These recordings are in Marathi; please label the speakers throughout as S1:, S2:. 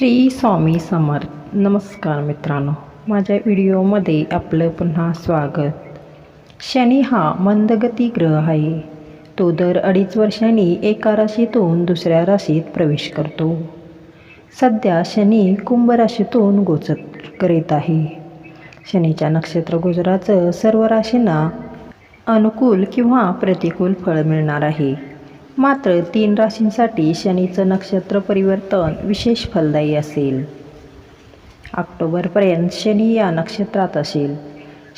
S1: श्री स्वामी समर्थ. नमस्कार मित्रांनो. माझ्या व्हिडिओमध्ये आपलं पुन्हा स्वागत. शनी हा मंदगती ग्रह आहे. तो दर अडीच वर्षांनी एका राशीतून दुसऱ्या राशीत प्रवेश करतो. सध्या शनी कुंभ राशीतून गोचर करीत आहे. शनीच्या नक्षत्र गोचराचं सर्व राशींना अनुकूल किंवा प्रतिकूल फळ मिळणार आहे. मात्र तीन राशींसाठी शनीचं नक्षत्र परिवर्तन विशेष फलदायी असेल. ऑक्टोबरपर्यंत शनी या नक्षत्रात असेल.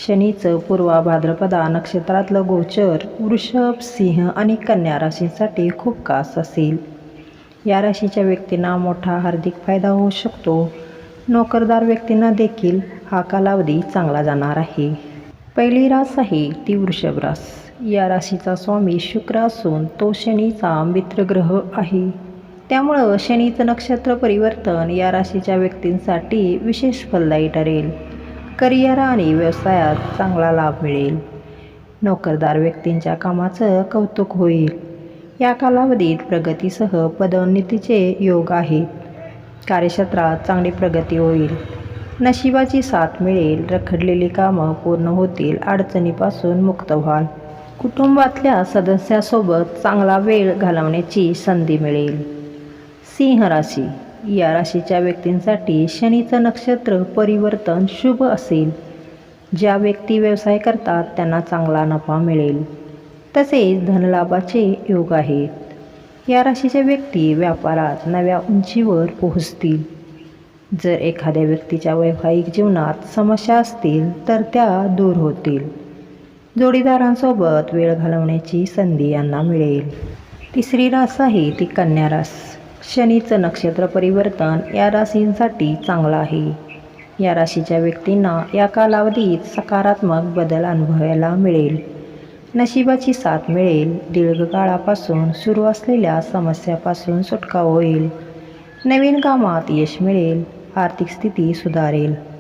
S1: शनीचं पूर्वा भाद्रपदा नक्षत्रातलं गोचर वृषभ सिंह आणि कन्या राशींसाठी खूप खास असेल. या राशीच्या व्यक्तींना मोठा हार्दिक फायदा होऊ शकतो. नोकरदार व्यक्तींना देखील हा कालावधी चांगला जाणार आहे. पहिली रास आहे ती वृषभ रास. या राशीचा स्वामी शुक्र असून तो शनीचा मित्रग्रह आहे. त्यामुळं शनीचं नक्षत्र परिवर्तन या राशीच्या व्यक्तींसाठी विशेष फलदायी ठरेल. करिअर आणि व्यवसायात चांगला लाभ मिळेल. नोकरदार व्यक्तींच्या कामाचं कौतुक होईल. या कालावधीत प्रगतीसह पदोन्नतीचे योग आहेत. कार्यक्षेत्रात चांगली प्रगती होईल. नशिबाची साथ मिळेल. रखडलेली कामं पूर्ण होतील. अडचणीपासून मुक्त व्हाल. कुटुंबातल्या सदस्यासोबत चांगला वेळ घालवण्याची संधी मिळेल. सिंह राशी. या राशीच्या व्यक्तींसाठी शनीचं नक्षत्र परिवर्तन शुभ असेल. ज्या व्यक्ती व्यवसाय करतात त्यांना चांगला नफा मिळेल. तसेच धनलाभाचे योग आहेत. या राशीच्या व्यक्ती व्यापारात नव्या उंचीवर पोहोचतील. जर एखाद्या व्यक्तीच्या वैवाहिक जीवनात समस्या असतील तर त्या दूर होतील. जोडीदारांसोबत वेळ घालवण्याची संधी यांना मिळेल. तिसरी रास आहे ती कन्या रास. शनीचं नक्षत्र परिवर्तन या राशींसाठी चांगलं आहे. या राशीच्या व्यक्तींना या कालावधीत सकारात्मक बदल अनुभवायला मिळेल. नशिबाची साथ मिळेल. दीर्घकाळापासून सुरू असलेल्या समस्यापासून सुटका होईल. नवीन कामात यश मिळेल. आर्थिक स्थिती सुधारेल.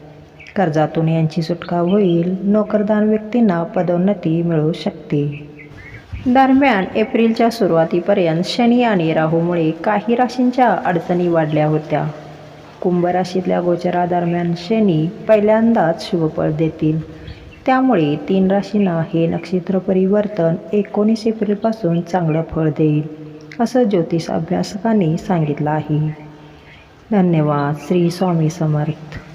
S1: कर्जातून यांची सुटका होईल. नोकरदान व्यक्तींना पदोन्नती मिळू शकते. दरम्यान एप्रिलच्या सुरुवातीपर्यंत शनी आणि राहूमुळे काही राशींच्या अडचणी वाढल्या होत्या. कुंभ राशीतल्या गोचरादरम्यान शनी पहिल्यांदाच शुभफळ देतील. त्यामुळे तीन राशींना हे नक्षत्र परिवर्तन एकोणीस एप्रिलपासून चांगलं फळ देईल असं ज्योतिष अभ्यासकांनी सांगितलं आहे. धन्यवाद. श्री स्वामी समर्थ.